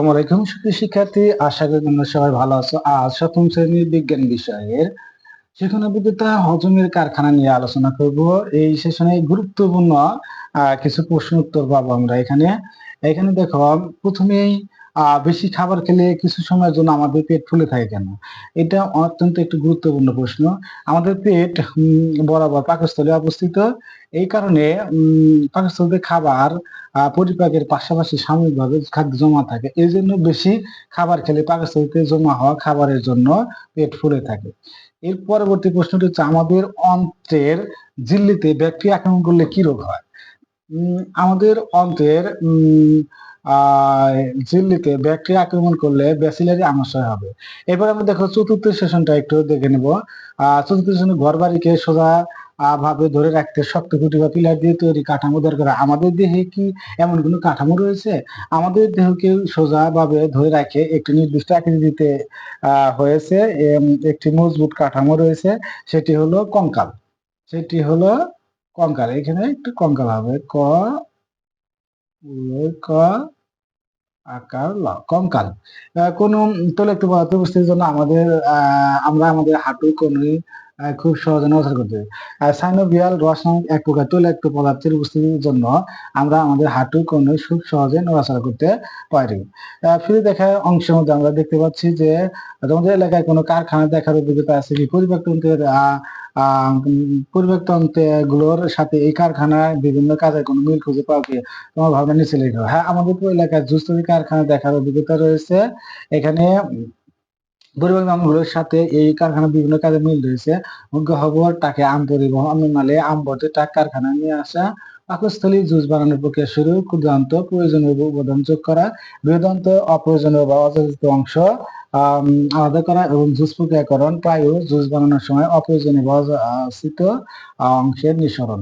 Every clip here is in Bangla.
আলাইকুম সুপ্রিয় শিক্ষার্থী, আশা করি তোমরা সবাই ভালো আছো। আজ সপ্তম শ্রেণির বিজ্ঞান বিষয়ের সেখানে বিদ্যুতা হজমের কারখানা নিয়ে আলোচনা করব। এই সেশনে গুরুত্বপূর্ণ কিছু প্রশ্ন উত্তর পাবো আমরা এখানে। এখানে দেখো, প্রথমেই বেশি খাবার খেলে কিছু সময়ের জন্য আমাদের পেট ফুলে থাকে কেন? এটা অত্যন্ত একটি গুরুত্বপূর্ণ প্রশ্ন। আমাদের পেট বরাবর পাকস্থলে অবস্থিত। এই কারণে পাকস্থলীতে খাবার পরিপাকের পাশাপাশি সাময়িকভাবে খাদ্য জমা থাকে। এই জন্য বেশি খাবার খেলে পাকস্থলীতে জমা হওয়া খাবারের জন্য পেট ফুলে থাকে। এর পরবর্তী প্রশ্নটি হচ্ছে, আমাদের অন্ত্রের ঝিল্লিতে ব্যাকটেরিয়া আক্রমণ করলে কি রোগ হয়? আমাদের অন্ত্রের ঝিল্লিতে ব্যাকটেরিয়া আক্রমণ করলে ব্যাসিলারি আমাশয় হবে। এবার আমরা দেখো চতুর্থ সেশনটা একটু দেখে নেব। চতুর্থ সেশনে ঘর বাড়িকে সোজা ভাবে ধরে রাখতে শক্ত খুঁটি বা পিলার দিয়ে তৈরি কাঠামো দরকার। আমাদের দেহে কি এমন কোনো কাঠামো রয়েছে? আমাদের দেহকে সোজা ভাবে ধরে রাখে একটি নির্দিষ্ট আহ, হয়েছে একটি মজবুত কাঠামো রয়েছে সেটি হলো কঙ্কাল। সেটি হলো কঙ্কাল। এখানে একটু কঙ্কাল হবে। ক ক আকার কঙ্কাল। কোন তৈলাক্ত পদার্থ উপস্থিতির জন্য আমাদের আমরা আমাদের হাঁটু কনুই খুব সহজে নড়াচড়া করতে পারি সাইনোভিয়াল রস নামক এক প্রকার তৈলাক্ত পদার্থের উপস্থিতির জন্য আমরা আমাদের হাঁটু কনুই খুব সহজে নড়াচড়া করতে পারি। ফিরে দেখার অংশের মধ্যে আমরা দেখতে পাচ্ছি যে তোমাদের এলাকায় কোনো কারখানা দেখার অভিজ্ঞতা আছে কি? পরিবেকতন্ত্রেরগুলোর সাথে এই কারখানায় বিভিন্ন কাজের কোনো মিল খুঁজে পাও কি? তোমার ভাবনা নিচে লেখো। হ্যাঁ আমাদের এলাকায় জুস তৈরি কারখানা দেখার অভিজ্ঞতা রয়েছে। এখানে পরিবহনগুলোর সাথে এই কারখানার বিভিন্ন কাজে মিল রয়েছে। গহবর টাকে আম পরিবহন মালে আম বটে টাক কারখানা নিয়ে আসা। পাকস্থলী জুস বানানোর প্রক্রিয়া শুরু ক্ষুদ্রান্ত প্রয়োজনীয় উপাদান যোগ করা বৃহদান্ত অপ্রয়োজনীয় বা অযাচিত অংশ আলাদা করা এবং জুস প্রক্রিয়াকরণ প্রায় জুস বানানোর সময় অপ্রয়োজনীয় বা অংশের নিঃসরণ।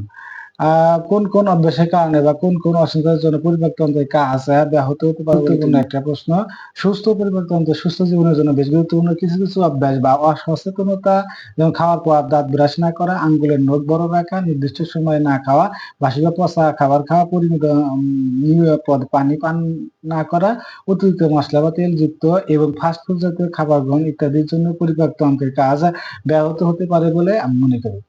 কোন কোন অভ্যাসের কারণে বা কোন কোন অসুবিধার জন্য পরিপাকতন্ত্রের কাজ ব্যাহত হতে পারে গুরুত্বপূর্ণ একটা প্রশ্ন। সুস্থ পরিপাকতন্ত্র সুস্থ জীবনের জন্য বেশ গুরুত্বপূর্ণ কিছু কিছু অভ্যাস বা অসচেতনতা যেমন খাওয়ার পর দাঁত ব্রাশ না করা আঙ্গুলের নখ বড় রাখা নির্দিষ্ট সময়ে না খাওয়া বাসি বা পচা খাবার খাওয়া পরিমিত নিরাপদ পানি পান না করা অতিরিক্ত মশলা বা তেলযুক্ত এবং ফাস্ট ফুড জাতীয় খাবার গ্রহণ ইত্যাদির জন্য পরিপাকতন্ত্রের কাজ ব্যাহত হতে পারে বলে আমি মনে করি।